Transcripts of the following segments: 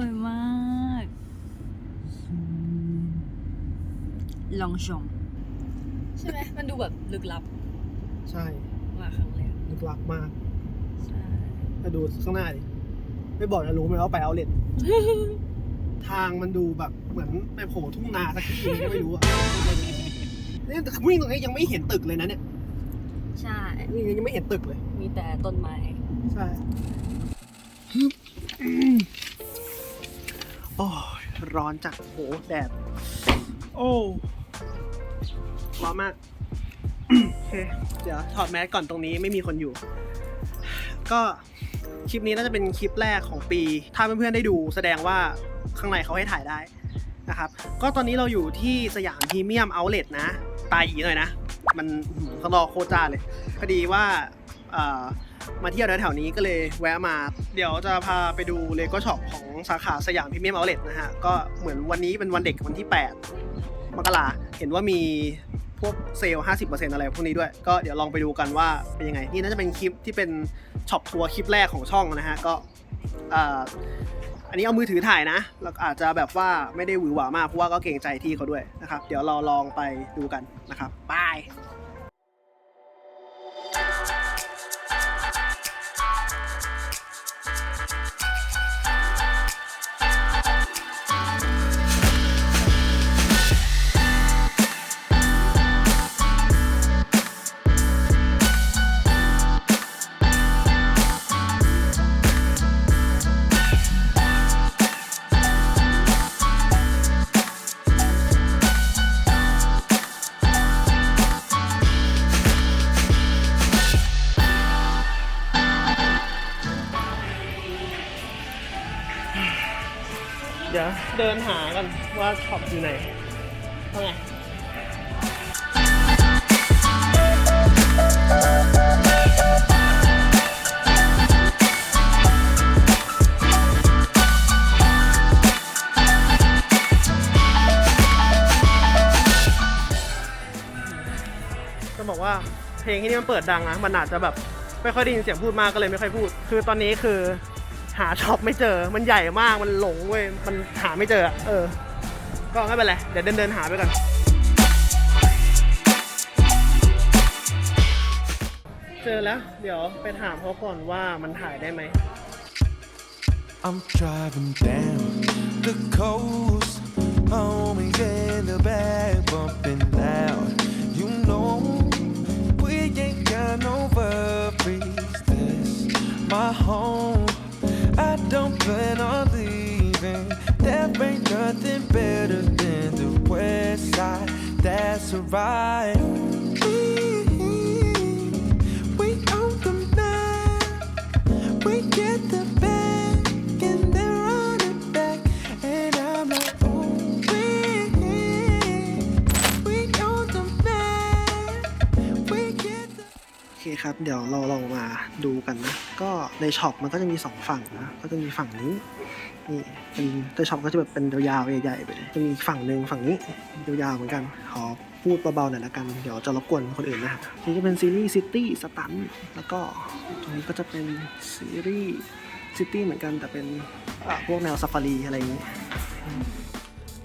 วยมาก ลองชม ใช่ไหม มันดูแบบลึกลับใช่มาครั้งแรกลึกลับมากใช่ มาดูข้างหน้าดิ ไม่บอกจะรู้ไหมว่าไปเอาเลททางมันดูแบบเหมือนไปโผล่ทุ่งนาสักที่หนึงก็ไม่รู้อะเนี่ยแต่วิ่งตรงนี้ยังไม่เห็นตึกเลยนะเนี่ยใช่ วิ่งยังไม่เห็นตึกเลย มีแต่ต้นไม้ ใช่ฮึบอืม โอ้ยร้อนจัดโหแดด โอ้ร้อนมาก โอเค เดี๋ยวถอดแมสก่อนตรงนี้ไม่มีคนอยู่ ก็คลิปนี้น่าจะเป็นคลิปแรกของปี ถ้าเพื่อนๆได้ดูแสดงว่าข้างในเขาให้ถ่ายได้นะครับ ก็ตอนนี้เราอยู่ที่สยามพรีเมียมเอาท์เลนะ ตายอีหน่อยนะ มันหืมข้างนอโคจ้าเลยพอดีว่าอ่อ มาเที่ยวแถวๆนี้ก็เลยแวะมา เดี๋ยวจะพาไปดูเลโก้ช็อปของสาขาสยามพรีเมียเอาเลนะฮะ ก็เหมือนวันนี้เป็นวันเด็กวันที่ 8 มกราเห็นว่ามีพวกเซลล์50%อะไรพวกนี้ด้วย ก็เดี๋ยวลองไปดูกันว่าเป็นยังไง นี่น่าจะเป็นคลิปที่เป็นช็อปทัวร์คลิปแรกของช่องนะฮะ ก็อันนี้เอามือถือถ่ายนะ แล้วอาจจะแบบว่าไม่ได้หวือหวามาก เพราะว่าก็เกรงใจที่เขาด้วยนะครับ เดี๋ยวเราลองไปดูกันนะครับบาย เดี๋ยวเดินหากันว่าช็อปอยู่ไหนว่าไงจะบอกว่าเพลงที่นี่มันเปิดดังนะ มันอาจจะแบบไม่ค่อยได้ยินเสียงพูดมากก็เลยไม่ค่อยพูด คือตอนนี้คือ หาช็อปไม่เจอ มันใหญ่มาก มันหลงเว้ย มันหาไม่เจอ เออ ก็ไม่เป็นไร เดี๋ยวเดินเดินหาไปก่อน เจอแล้ว เดี๋ยวไปถามเขาก่อนว่ามันถ่ายได้ไหม I'm driving down the coast, homies in the back bumping loud. You know we ain't got no worries. This my home. Don't plan on leaving. There ain't nothing better than the west side. That's alright. เครับ เดี๋ยวเราลองมาดูกันนะ ก็ในช็อปมันก็จะมีสองฝั่งนะ ก็จะมีฝั่งนี้ นี่เป็นในช็อปก็จะแบบเป็นยาวๆใหญ่ๆไปเลยจะมีฝั่งหนึ่งฝั่งนี้ยาวๆเหมือนกัน ขอพูดเบาๆหน่อยละกัน เดี๋ยวจะรบกวนคนอื่นนะฮะนี่ก็เป็นซีรีส์ซิตี้สตันแล้วก็ตรงนี้ก็จะเป็นซีรีส์ซิตี้เหมือนกันแต่เป็นพวกแนวซาฟารีอะไรอย่างนี้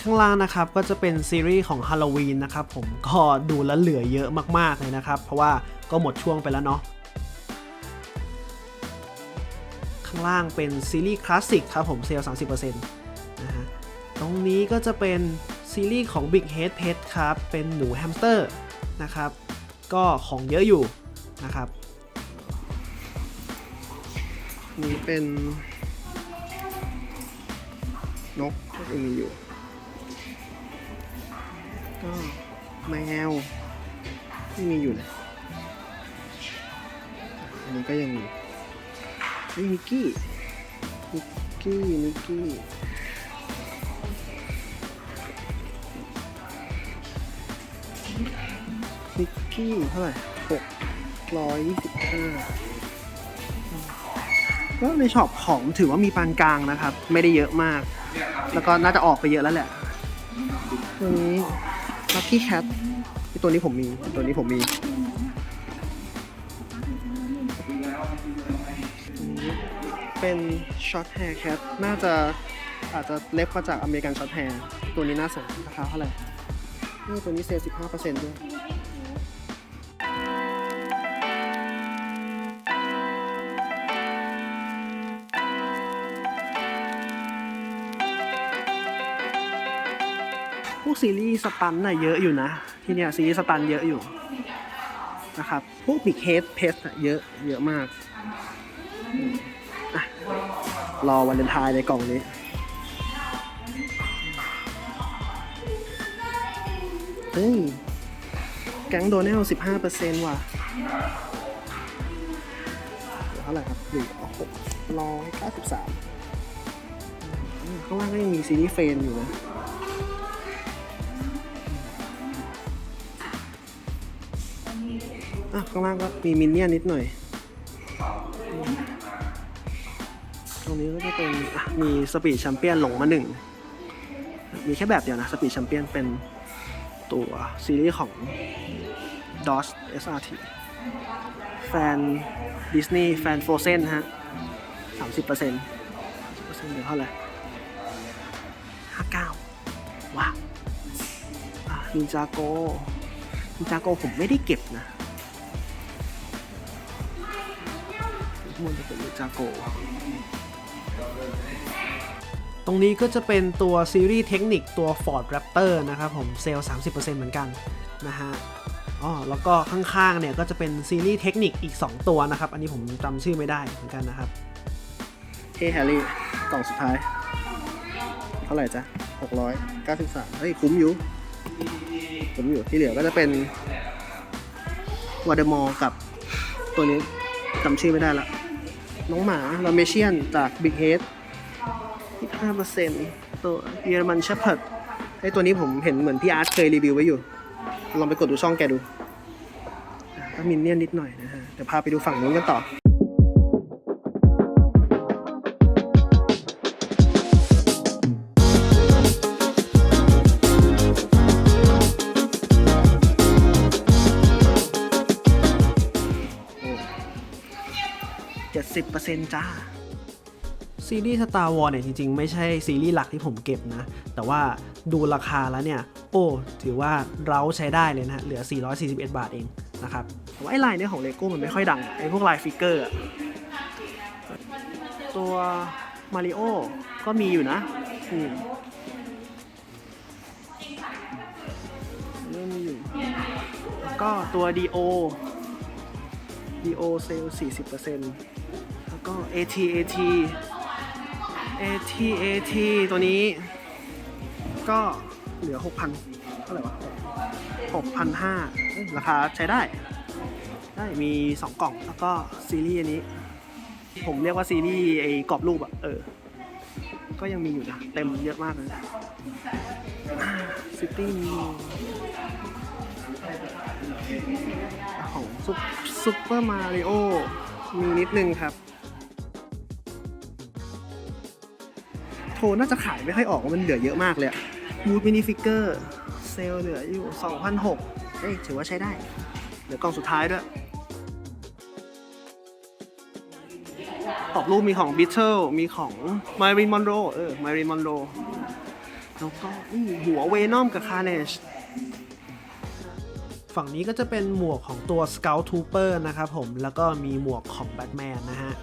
ข้างล่างนะครับก็จะเป็นซีรีส์ของฮาโลวีนนะครับผมก็ดูแล้วเหลือเยอะมากๆเลยนะครับ เพราะว่า ก็หมดช่วงไปแล้วเนาะข้างล่างเป็นซีรีส์คลาสสิกครับผมเซลล์30%นะฮะตรงนี้ก็จะเป็นซีรีส์ของ Big Head Pet ครับ เป็นหนูแฮมสเตอร์นะครับ ก็ของเยอะอยู่นะครับ นี่เป็นนกก็ยังมีอยู่ ก็แมวที่มีอยู่เลย อันนี้ก็ยังมีนี่มิกกี้มิกกี้มิกกี้มิกกี้เท่าไหร่หกร้อยยี่สิบห้าก็ในช็อปของถือว่ามีปานกลางนะครับ ไม่ได้เยอะมาก แล้วก็น่าจะออกไปเยอะแล้วแหละตัวนี้ลัคกี้แคทตัวนี้ผมมีตัวนี้ผมมี เป็นช็อตแฮร์แคทน่าจะอาจจะเล็บมาจากอเมริกันช็อตแฮร์ตัวนี้น่าสนราคาเท่าไหร่นี่ตัวนี้เซลล์15%ด้วยพวกซีรีส์สตันน่ะเยอะอยู่นะ ที่เนี่ยซีรีส์สตันเยอะอยู่นะครับ พวกบิ๊กเฮดเพสเยอะเยอะมาก รอวันเลนไทายในกล่องนี้ เฮ้ย แก๊งโดนัลสิบห้าเปอร์เซ็นต์ว่ะเดี๋ยวเท่าไหร่ครับหนึ่งหกร้อยเก้าสิบสามข้างล่างก็ยังมีซีรีส์เฟนอยู่นะอะข้างล่างก็มีมินเนี่ยนนิดหน่อย รงนี้ก็จะเป็นมีสปีดแชมเปี้ยนหลงมาหนึ่ง มีแค่แบบเดียวนะสปีดแชมเปี้ยนเป็นตัวซีรีส์ของ DOS SRT แฟนดิสนีย์แฟนโฟเซนฮะสามสิบเปอร์เซ็นต์เปอร์เซ็นต์เดี๋ยวเท่าไหร่ห้าเก้าว้าวนินจาโกนินจาโกผมไม่ได้เก็บนะมันจะเป็นนินจาโก รงนี้ก็จะเป็นตัวซีรีส์เทคนิคตัว Ford Raptor นะครับผมเซลล์30%เหมือนกันนะฮะอ๋อแล้วก็ข้างๆเนี่ยก็จะเป็นซีรีส์เทคนิคอีก 2 ตัวนะครับ อันนี้ผมจำชื่อไม่ได้เหมือนกันนะครับเฮ้แฮร์รี่กล่องสุดท้าย เท่าไหร่จ๊ะ 693 เฮ้ย คุ้มอยู่ คุ้มอยู่ที่เหลือก็จะเป็นวอเดมอร์กับตัวนี้จำชื่อไม่ได้ละ น้องหมาลาเมเชียนจากบิ๊กเฮด 5%ตัวเยอรมันเชพเพิร์ดไอตัวนี้ผมเห็นเหมือนพี่อาร์ตเคยรีวิวไว้อยู่ ลองไปกดดูช่องแกดูก็มินเนี่ยนนิดหน่อยนะฮะ เดี๋ยวพาไปดูฝั่งนู้นกันต่อ70%จ้า ซีรีส์ Star Wars เนี่ยจริงๆ ไม่ใช่ซีรีส์หลักที่ผมเก็บนะ แต่ว่าดูราคาแล้วเนี่ย โอ้ ถือว่าเราใช้ได้เลยนะเหลือ 441 บาทเองนะครับแต่ว่าไอ้ลายเนี่ยของเลโก้มันไม่ค่อยดังไอ้พวกลายฟิกเกอร์ตัวมาริโอก็มีอยู่นะอืมเริ่มมีอยู่แล้วก็ตัว DO DO เซลล์40%แล้วก็ AT AT AT AT ตัวนี้ ก็เหลือ 6,000เท่าไหร่วะ6,500เอ้ยราคาใช้ได้ ได้มี 2 กล่องแล้วก็ซีรีส์อันนี้ ผมเรียกว่าซีรีส์ไอ้กรอบรูปอะเออ ก็ยังมีอยู่นะ เต็มเยอะมากเลยซิตี้มีของซุปเปอร์มาริโอมีนิดนึงครับ โทรน่าจะขายไม่ค่อยออกว่ามันเหลือเยอะมากเลยมูดมินิฟิกเกอร์เซลเหลืออยู่2,600เอ้ยถือว่าใช้ได้ เหลือกล่องสุดท้ายด้วยตอบรูปมีของ Beetle มีของ Marilyn Monroe เออ Marilyn Monroe แล้วก็นี่หัวเวนอมกับ Carnage ฝั่งนี้ก็จะเป็นหมวกของตัว Scout Trooper นะครับผม แล้วก็มีหมวกของ Batman นะฮะ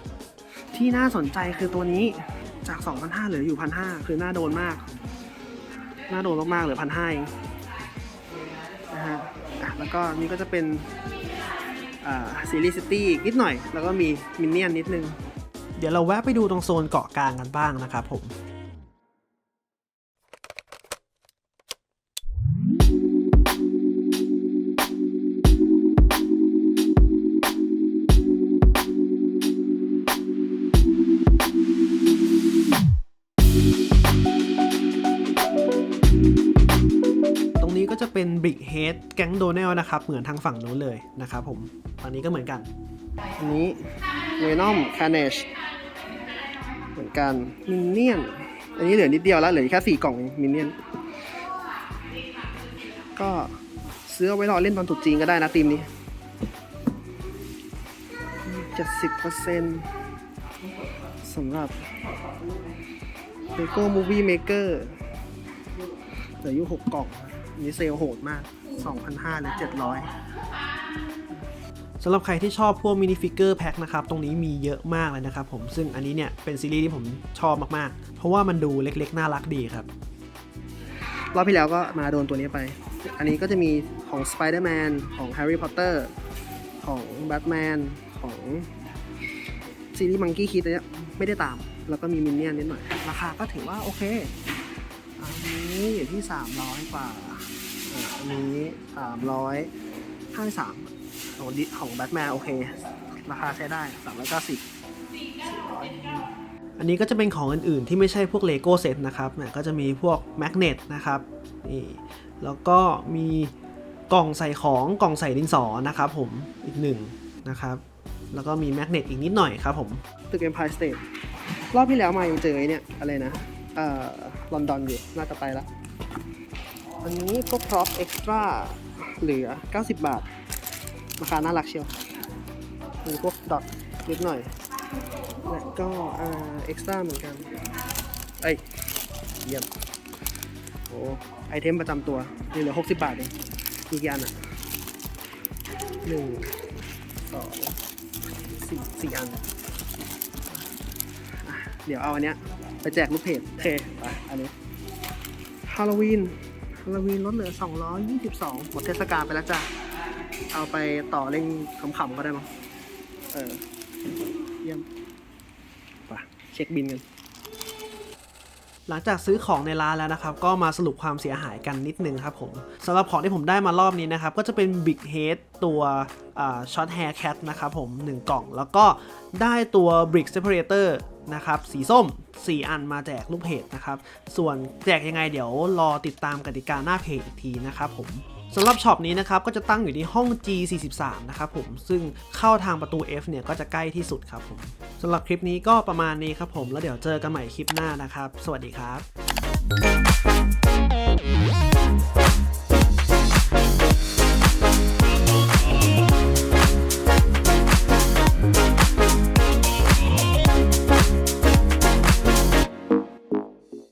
ที่น่าสนใจคือตัวนี้ จาก2,500เหลืออยู่1,500คือน่าโดนมากน่าโดนมากๆเหลือ1,500เองนะฮะอะแล้วก็นี่ก็จะเป็นซีรีส์ซิตี้อีกนิดหน่อย แล้วก็มีมินเนี่ยนนิดนึง เดี๋ยวเราแวะไปดูตรงโซนเกาะกลางกันบ้างนะครับผม แก๊งโดเนลนะครับ เหมือนทางฝั่งนู้นเลยนะครับผมฝั่งนี้ก็เหมือนกัน อันนี้เวนอมคาเนชเหมือนกันมินเนี่ยนอันนี้เหลือนิดเดียวแล้วเหลือแค่สี่กล่องมินเนี่ยนก็ซื้อไว้รอเล่นตอนตรุษจีนก็ได้นะทีมนี้เจ็ดสิบเปอร์เซ็นต์สำหรับ Lego Movie Maker เหลืออยู่6กล่องนนี้เซลโหดมาก 2,500 หรือ 700สำหรับใครที่ชอบพวกมินิฟิกเกอร์แพ็คนะครับ ตรงนี้มีเยอะมากเลยนะครับผม ซึ่งอันนี้เนี่ยเป็นซีรีส์ที่ผมชอบมากๆ เพราะว่ามันดูเล็กๆ น่ารักดีครับ รอบที่แล้วก็มาโดนตัวนี้ไป อันนี้ก็จะมีของ Spider-Man ของ Harry Potter ของ Batman ของซีรีส์ Monkey Kid อันเนี้ยไม่ได้ตาม แล้วก็มีมินเนี่ยนนิดหน่อย ราคาก็ถือว่าโอเค นนี้อยู่ที่300กว่าอ่าอันนี้353ของดิของแบทแมนโอเค ราคาใช้ได้390อันนี้ก็จะเป็นของอื่นๆที่ไม่ใช่พวกเลโก้เซตนะครับเนี่ยก็จะมีพวกแมกเนตนะครับนี่แล้วก็มีกล่องใส่ของกล่องใส่ดินสอนะครับผมอีกหนึ่งนะครับแล้วก็มีแมกเนตอีกนิดหน่อยครับผมตึก Empire State รอบที่แล้วมายังเจอไอ้เนี่ยอะไรนะเอ่อ ลอนดอนอยู่ น่าจะไปละอันนี้ก็พร็อพเอ็กซ์ตร้าเหลือ 90 บาท ราคาน่ารักเชียวมีพวกดอทนิดหน่อย และก็เอ็กซ์ตร้าเหมือนกัน เอ้ย เยี่ยม โอ้ไอเทมประจำตัวนี่เหลือ 60 บาทเองมีกี่อันอะหนึ่งสองสี่สี่อัน เดี๋ยวเอาอันเนี้ยไปแจกลูกเพจโอเคไปอันนี้ฮาโลวีนฮาโลวีนลดเหลือ 222หมดเทศกาลไปแล้วจ้ะ เอาไปต่อเล่นขำๆก็ได้มั้งเออ เยี่ยมไปเช็คบินกันหลังจากซื้อของในร้านแล้วนะครับ ก็มาสรุปความเสียหายกันนิดนึงครับผมสำหรับของที่ผมได้มารอบนี้นะครับ ก็จะเป็น Big Head ตัวช็อตแฮร์แคทนะครับผม 1 กล่อง แล้วก็ได้ตัว Brick Separator นะครับสีส้ม 4 อันมาแจกลูกเพจนะครับส่วนแจกยังไงเดี๋ยวรอติดตามกติกาหน้าเพจอีกทีนะครับผมสำหรับช็อปนี้นะครับก็จะตั้งอยู่ที่ห้อง G43 นะครับผมซึ่งเข้าทางประตู F เนี่ยก็จะใกล้ที่สุดครับผมสำหรับคลิปนี้ก็ประมาณนี้ครับผมแล้วเดี๋ยวเจอกันใหม่คลิปหน้านะครับ สวัสดีครับ